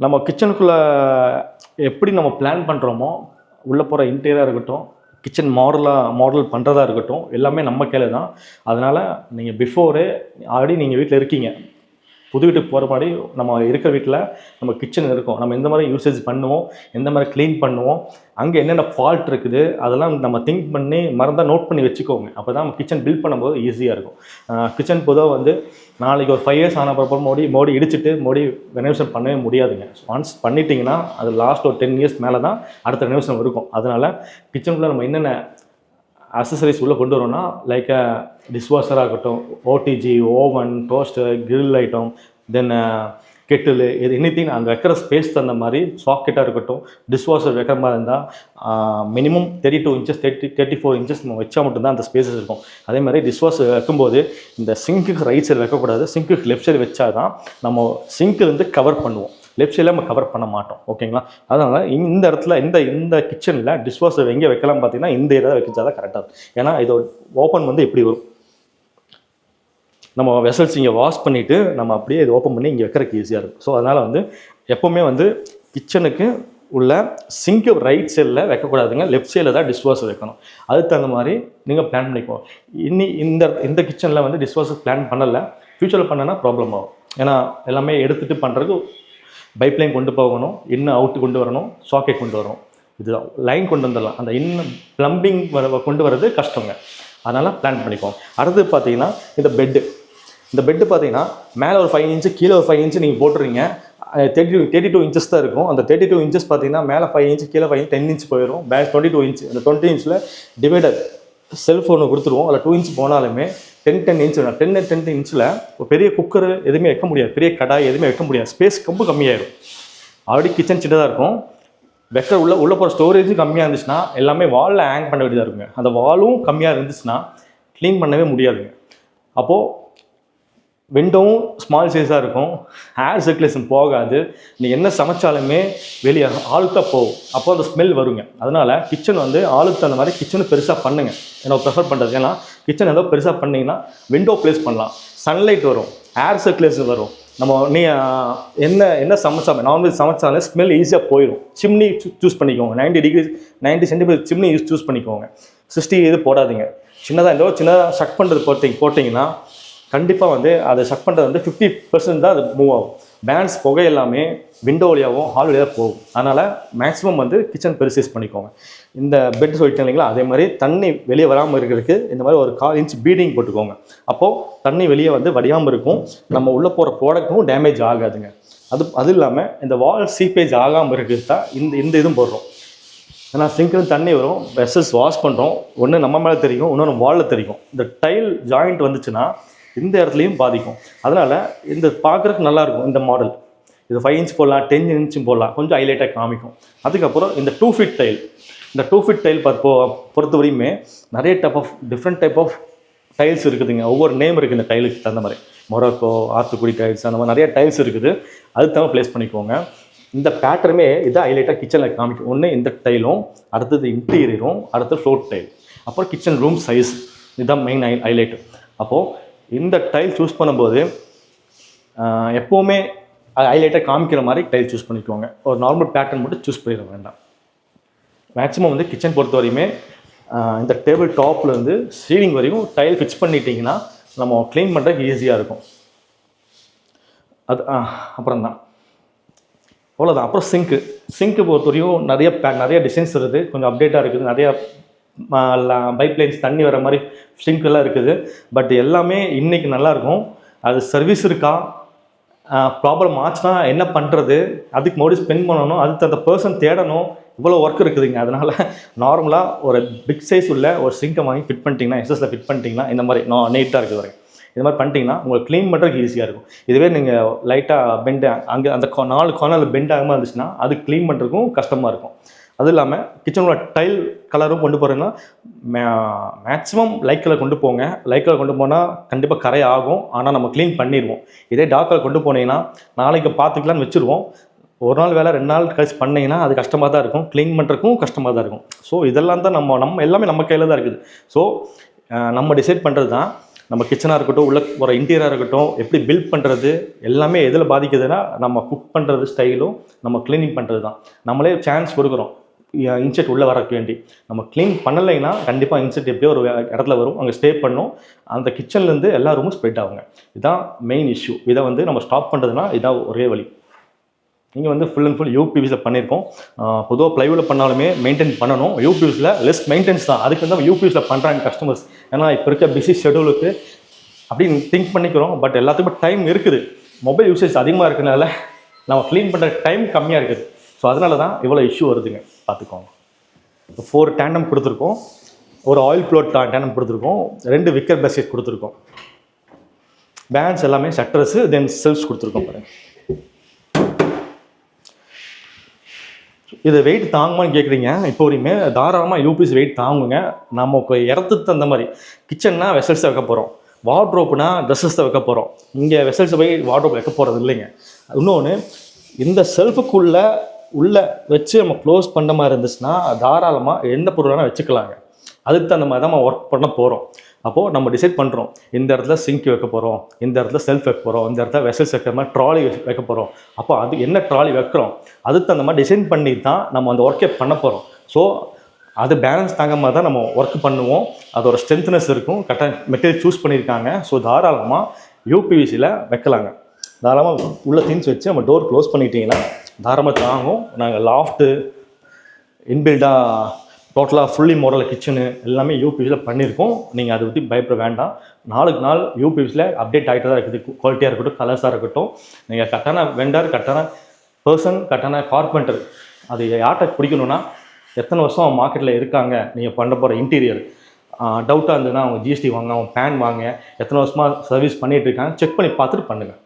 நம்ம கிச்சனுக்குள்ளே எப்படி நம்ம பிளான் பண்ணுறோமோ உள்ளே போகிற இன்டீரியராக இருக்கட்டும் கிச்சன் மாடலாக மாடல் பண்ணுறதா இருக்கட்டும் எல்லாமே நம்ம கையில் தான் அதனால் நீங்கள் பிஃபோரே ஆல்ரெடி நீங்கள் வீட்டில் இருக்கீங்க. புது வீட்டுக்கு போகிற மாதிரி நம்ம இருக்கிற வீட்டில் நம்ம கிச்சன் இருக்கும். நம்ம எந்த மாதிரி யூசேஜ் பண்ணுவோம் எந்த மாதிரி க்ளீன் பண்ணுவோம் அங்கே என்னென்ன ஃபால்ட் இருக்குது அதெல்லாம் நம்ம திங்க் பண்ணி மறந்தால் நோட் பண்ணி வச்சுக்கோங்க. அப்போ தான் நம்ம கிச்சன் பில்ட் பண்ணும்போது ஈஸியாக இருக்கும். கிச்சன் பொதுவாக வந்து நாளைக்கு ஒரு ஃபைவ் இயர்ஸ் ஆன அப்புறம் மோடி மோடி இடிச்சிட்டு மோடி ரெனோவேஷன் பண்ணவே முடியாதுங்க. ஒன்ஸ் பண்ணிட்டீங்கன்னா அது லாஸ்ட் ஒரு டென் இயர்ஸ் மேலே தான் அடுத்த ரெனோவேஷன் இருக்கும். அதனால் கிச்சனுக்குள்ளே நம்ம என்னென்ன அசசரிஸ் உள்ளே கொண்டு வரோம்னா லைக் டிஷ்வாஷராக இருக்கட்டும் OTG oven toaster grill item then kettle இது எனித்திங் அங்கே வைக்கிற ஸ்பேஸ் தகுந்த மாதிரி சாக்கெட்டாக இருக்கட்டும் டிஷ்வாஷர் வைக்கிற மாதிரி இருந்தால் minimum thirty two inches thirty thirty four inches நம்ம வச்சா மட்டும்தான் அந்த ஸ்பேஸஸ் இருக்கும். அதே மாதிரி டிஷ்வாஷர் வைக்கும்போது இந்த சிங்க்குக்கு ரைட் சைடு வைக்கக்கூடாது சிங்க்குக்கு லெஃப்ட் சைடு வச்சா தான் நம்ம சிங்க்கு வந்து கவர் பண்ணுவோம். லெஃப்ட் சைடில் நம்ம கவர் பண்ண மாட்டோம். ஓகேங்களா அதனால் இந்த இடத்துல இந்த இந்த கிச்சனில் டிஷ்வாஷர் எங்கே வைக்கலாம் பார்த்தீங்கன்னா இந்த ஏரியா வைக்கிறதா தான் கரெக்டாக இருக்கும். ஏன்னா இதோட ஓப்பன் வந்து இப்படி வரும்? நம்ம வெசல்ஸ் இங்கே வாஷ் பண்ணிவிட்டு நம்ம அப்படியே இது ஓப்பன் பண்ணி இங்கே வைக்கிறதுக்கு ஈஸியாக இருக்கும். ஸோ அதனால் வந்து எப்போவுமே வந்து கிச்சனுக்கு உள்ள சிங்க்கு ரைட் சைடில் வைக்கக்கூடாதுங்க. லெஃப்ட் சைடில் தான் டிஷ்வாஷர் வைக்கணும். அதுக்கு தகுந்த மாதிரி நீங்கள் பிளான் பண்ணிக்கோ இன்னி இந்த இந்த கிச்சனில் வந்து டிஷ்வாஷர் பிளான் பண்ணலை. ஃப்யூச்சரில் பண்ணனா ப்ராப்ளம் ஆகும். ஏன்னா எல்லாமே எடுத்துகிட்டு பண்ணுறதுக்கு பைப்லைன் கொண்டு போகணும் இன்னும் அவுட்டு கொண்டு வரணும் சாக்கெட் கொண்டு வரணும். இதுதான் லைன் கொண்டு வந்துடலாம். அந்த இன்னும் ப்ளம்பிங் வர கொண்டு வர்றது கஷ்டங்க. அதனால் பிளான் பண்ணிக்கோங்க அடுத்து பார்த்தீங்கன்னா இந்த பெட்டு இந்த பெட்டு பார்த்தீங்கன்னா மேலே ஒரு ஃபைவ் இன்ச்சு கீழே ஒரு ஃபைவ் இன்ச்சு நீங்கள் போட்டுறீங்க. Thirty two thirty two inches தான் இருக்கும். அந்த தேர்ட்டி டூ இன்ச்சஸ் பார்த்தீங்கன்னா மேலே ஃபைவ் இன்ச்சு கீழே ஃபைவ் டென் இன்ச் போயிடும் பேக் டுவெண்ட்டி டூ இன்ச் அந்த டுவெண்ட்டி இன்ச்சில் டிவைடர் செல்ஃபோனு கொடுத்துருவோம். அதில் டூ இன்ச் போனாலுமே ten ten inch ten ten ten இன்ச்சில் ஒரு பெரிய குக்கர் எதுவுமே வைக்க முடியாது. பெரிய கடாய் எதுவுமே வைக்க முடியாது. ஸ்பேஸ் ரொம்ப கம்மியாயிடும். ஆல்ரெடி கிச்சன் சின்னதாக இருக்கும். வெக்கர் உள்ள உள்ளே போகிற ஸ்டோரேஜும் கம்மியாக இருந்துச்சுன்னா எல்லாமே வாலில் ஹேங் பண்ண வேண்டியதாக இருக்குங்க. அந்த வாலும் கம்மியாக இருந்துச்சுன்னா க்ளீன் பண்ணவே முடியாதுங்க. அப்போது விண்டோவும் ஸ்மால் சைஸாக இருக்கும். ஏர் சர்க்குலேஷன் போகாது. நீ என்ன சமைச்சாலுமே வெளியே ஆளுக்காக போகும் அப்போ அந்த ஸ்மெல் வருங்க. அதனால் கிச்சன் வந்து ஆளுக்கு தகுந்த மாதிரி கிச்சனை பெருசாக பண்ணுங்க. என்ன ப்ரிஃபர் பண்ணுறது ஏன்னா கிச்சன் ஏதோ பெருசாக பண்ணிங்கன்னா விண்டோ ப்ளேஸ் பண்ணலாம். சன்லைட் வரும். ஏர் சர்க்குலேஷன் வரும். நம்ம நீ என்ன என்ன சமைச்சா நான்வெஜ் சமைச்சாலும் ஸ்மெல் ஈஸியாக போயிடும். சிம்னி சூஸ் பண்ணிக்கோங்க. 90 degree 90 centimetre chimney use choose பண்ணிக்கோங்க. சிக்ஸ்டி இது போடாதீங்க. சின்னதாக ஏதோ சின்னதாக ஷக் பண்ணுறது போட்டிங்க போட்டிங்கன்னா கண்டிப்பாக வந்து அதை செக் பண்ணுறது வந்து ஃபிஃப்டி பர்சன்ட் தான் அது மூவ் ஆகும். பேண்ட்ஸ் புகை எல்லாமே விண்டோ வழியாகவும் ஹால் வழியாக போகும். அதனால் மேக்ஸிமம் வந்து கிச்சன் பெருசு யூஸ் பண்ணிக்கோங்க. இந்த பெட் சொல்லிட்டேன் இல்லைங்களா? அதே மாதிரி தண்ணி வெளியே வராமல் இருக்கிறதுக்கு இந்த மாதிரி ஒரு கால் இன்ச் பீடிங் போட்டுக்கோங்க. அப்போது தண்ணி வெளியே வந்து வடியாமல் இருக்கும். நம்ம உள்ளே போகிற ப்ராடக்ட்டும் டேமேஜ் ஆகாதுங்க. அது அது இல்லாமல் இந்த வால் சீப்பேஜ் ஆகாமல் இருக்கிறது தான் இந்த இந்த இதுவும் போடுறோம். ஏன்னா சிங்கில் தண்ணி வரும் வெசல்ஸ் வாஷ் பண்ணுறோம் ஒன்று நம்ம மேலே தெரியும் இன்னொன்று வாலில் தெரியும். இந்த டைல் ஜாயிண்ட் வந்துச்சுன்னா இந்த இடத்துலையும் பாதிக்கும். அதனால் இந்த பார்க்குறதுக்கு நல்லாயிருக்கும் இந்த மாடல் இது ஃபைவ் இன்ச் போடலாம் டென் இன்ச்சும் போடலாம் கொஞ்சம் ஹைலைட்டாக காமிக்கும். அதுக்கப்புறம் இந்த டூ ஃபிட் டைல் இந்த டூ ஃபிட் டைல் பார்த்து பொறுத்த வரையுமே நிறைய type of different type of tiles இருக்குதுங்க. ஒவ்வொரு நேம் இருக்குது இந்த டைலுக்கு தகுந்த மாதிரி. மொரக்கோ ஆத்துக்குடி டைல்ஸ் அந்த மாதிரி நிறைய டைல்ஸ் இருக்குது. அது தவிர ப்ளேஸ் பண்ணிக்கோங்க. இந்த பேட்டருமே இதை ஹைலைட்டாக கிச்சனில் காமிக்கும். ஒன்று இந்த டைலும் அடுத்தது இன்டீரியரும் அடுத்தது ஃப்ளோட் டைல் அப்புறம் கிச்சன் ரூம் சைஸ் இதுதான் மெயின் ஹை ஹைலைட் அப்போது இந்த டைல் சூஸ் பண்ணும்போது எப்போவுமே ஹைலைட்டாக காமிக்கிற மாதிரி டைல் சூஸ் பண்ணிக்கோங்க. ஒரு நார்மல் பேட்டர்ன் மட்டும் சூஸ் பண்ணிட வேண்டாம். மேக்ஸிமம் வந்து கிச்சன் பொறுத்த வரையுமே இந்த டேபிள் டாப்லேருந்து சீலிங் வரையும் டைல் ஃபிக்ஸ் பண்ணிட்டீங்கன்னா நம்ம க்ளீன் பண்ணுறதுக்கு ஈஸியாக இருக்கும். அது அப்புறம் தான் அவ்வளோதான் அப்புறம் சிங்க்கு சிங்க்கு பொறுத்தவரையும் நிறைய பே நிறைய டிசைன்ஸ் இருக்குது கொஞ்சம் அப்டேட்டாக இருக்குது. நிறையா பைப்லைன்ஸ் தண்ணி வர மாதிரி சிங்க் இருக்குது. பட் எல்லாமே இன்றைக்கி நல்லாயிருக்கும். அது சர்வீஸ் இருக்கா? ப்ராப்ளம் ஆச்சுன்னா என்ன பண்ணுறது அதுக்கு மறுபடியும் ஸ்பெண்ட் பண்ணணும். அதுக்கு அந்த பர்சன் தேடணும். இவ்வளோ ஒர்க் இருக்குதுங்க. அதனால் நார்மலாக ஒரு பிக் சைஸ் உள்ள ஒரு சிங்கை வாங்கி ஃபிட் பண்ணிட்டீங்கன்னா எஸ்எஸில் ஃபிட் பண்ணிட்டீங்கன்னா இந்த மாதிரி நான் நீட்டாக இருக்குது வரைக்கும் இது மாதிரி பண்ணிட்டீங்கன்னா உங்களுக்கு க்ளீன் பண்ணுறதுக்கு ஈஸியாக இருக்கும். இதுவே நீங்கள் லைட்டாக பெண்ட் அங்கே அந்த நாலு கார்னரில் பெண்ட் ஆகாமல் இருந்துச்சுன்னா அது க்ளீன் பண்ணுறதுக்கும் கஷ்டமாக இருக்கும். அதுவும் இல்லாமல் கிச்சனோட டைல் கலரும் கொண்டு போகிறீங்கன்னா மே மேக்ஸிமம் லைட் கலர் கொண்டு போங்க. லைட் கலர் கொண்டு போனால் கண்டிப்பாக கரை ஆகும். ஆனால் நம்ம க்ளீன் பண்ணிடுவோம். இதே டார்க் கலர் கொண்டு போனீங்கன்னா நாளைக்கு பார்த்துக்கலாம்னு வச்சுருவோம். ஒரு நாள் வேலை ரெண்டு நாள் கழிச்சு பண்ணிங்கன்னா அது கஷ்டமாக தான் இருக்கும். க்ளீன் பண்ணுறதுக்கும் கஷ்டமாக தான் இருக்கும். ஸோ இதெல்லாம் தான் நம்ம நம்ம எல்லாமே நம்ம கையில் தான் இருக்குது. ஸோ நம்ம டிசைட் பண்ணுறது தான். நம்ம கிச்சனாக இருக்கட்டும் உள்ள ஒரு இன்டீரியராக இருக்கட்டும் எப்படி பில்ட் பண்ணுறது எல்லாமே எதில் பாதிக்குதுன்னா நம்ம குக் பண்ணுறது ஸ்டைலும் நம்ம க்ளீனிங் பண்ணுறது தான். நம்மளே சான்ஸ் கொடுக்குறோம். இன்செக்ட் உள்ளே வரக்கு வேண்டி. நம்ம க்ளீன் பண்ணலைன்னா கண்டிப்பாக இன்செக்ட் எப்படியோ ஒரு இடத்துல வரும். அங்கே ஸ்டே பண்ணும். அந்த கிச்சன்லேருந்து எல்லா ரூமும் ஸ்ப்ரெட் ஆகுங்க. இதுதான் மெயின் இஷ்யூ இதை வந்து நம்ம ஸ்டாப் பண்ணுறதுனா இதான் ஒரே வழி. நீங்கள் வந்து ஃபுல் அண்ட் ஃபுல் யூபிவிஸில் பண்ணியிருக்கோம். பொதுவாக ப்ளைவுடில் பண்ணாலுமே மெயின்டைன் பண்ணணும். யூபிவிஸில் லெஸ் மெயின்டெனன்ஸ் தான். அதுக்கு வந்து யூபிவிஸில் பண்ணுறாங்க கஸ்டமர்ஸ் ஏன்னா இப்போ இருக்க பிஸி ஷெடியூலுக்கு அப்படின்னு திங்க் பண்ணிக்கிறோம். பட் எல்லாத்துக்குமே டைம் இருக்குது. மொபைல் யூசேஜ் அதிகமாக இருக்கிறதுனால நம்ம க்ளீன் பண்ணுற டைம் கம்மியாக இருக்குது. ஸோ அதனால தான் இவ்வளோ இஷ்யூ வருதுங்க. பார்த்துக்கோங்க. ஃபோர் டேண்டம் கொடுத்துருக்கோம். ஒரு ஆயில் ப்ளோட் டேண்டம் கொடுத்துருக்கோம். ரெண்டு விக்கர் பேஸ்கெட் கொடுத்துருக்கோம். பேலன்ஸ் எல்லாமே ஷட்டர்ஸு தென் செல்ஸ் கொடுத்துருக்கோம் பாருங்க. இது வெயிட் தாங்குமான்னு கேட்குறீங்க இப்போ வரையுமே தாராளமாக யூபிஎஸ் வெயிட் தாங்குங்க. நமக்கு இடத்துக்கு தகுந்த மாதிரி கிச்சன்னா வெசல்ஸ் வைக்க போகிறோம் வார்ட்ரோப்னா ட்ரெஸ்ஸஸ் வைக்க போகிறோம் இங்கே வெசல்ஸ் போய் வார்ட்ரோப் வைக்க போகிறது இல்லைங்க. இன்னொன்று இந்த செல்ஃபுக்குள்ளே உள்ளே வச்சு நம்ம க்ளோஸ் பண்ண மாதிரி இருந்துச்சுன்னா தாராளமாக எந்த பொருள் வேணால் வச்சுக்கலாங்க. அதுக்கு தகுந்த மாதிரி தான் நம்ம ஒர்க் பண்ண போகிறோம் அப்போது நம்ம டிசைட் பண்ணுறோம் இந்த இடத்துல சிங்க் வைக்க போகிறோம் இந்த இடத்துல செல்ஃப் வைக்க போகிறோம் இந்த இடத்துல வெசல்ஸ் வைக்கிற மாதிரி ட்ராலி வைக்க போகிறோம் அப்போ அது என்ன ட்ராலி வைக்கிறோம்? அதுக்கு தகுந்த மாதிரி டிசைன் பண்ணி தான் நம்ம அந்த ஒர்க்கே பண்ண போகிறோம் ஸோ அது பேலன்ஸ் தாங்க மாதிரி தான் நம்ம ஒர்க் பண்ணுவோம். அதோட ஸ்ட்ரென்த்னஸ் இருக்கும். கரெக்டாக மெட்டீரியல் சூஸ் பண்ணியிருக்காங்க. ஸோ தாராளமாக யூபிவிசியில் வைக்கலாங்க. தாராளமாக உள்ள திங்ஸ் வச்சு நம்ம டோர் க்ளோஸ் பண்ணிட்டீங்கன்னா தாராளமாக தாங்கும். நாங்கள் லாஃப்ட்டு இன்பில்டாக டோட்டலாக ஃபுல்லி மாடல் கிச்சனு எல்லாமே யூபிஎஸில் பண்ணியிருக்கோம் நீங்கள் அதை பற்றி பயப்பட வேண்டாம். நாளுக்கு நாள் யூபிஎஸில் அப்டேட் ஆகிட்டு தான் இருக்குது. குவாலிட்டியாக இருக்கட்டும் கலர்ஸாக இருக்கட்டும். நீங்கள் கரெக்டான வெண்டர் கரெக்டான பர்சன் கரெக்டான கார்பெண்டர் அது யார்கிட்ட பிடிக்கணும்னா எத்தனை வருஷம் மார்க்கெட்டில் இருக்காங்க. நீங்கள் பண்ண போகிற இன்டீரியர் டவுட்டாக இருந்ததுன்னா அவங்க ஜிஎஸ்டி வாங்க அவங்க பேன் வாங்க எத்தனை வருஷமாக சர்வீஸ் பண்ணிகிட்டு இருக்காங்க. செக் பண்ணி பார்த்துட்டு பண்ணுங்கள்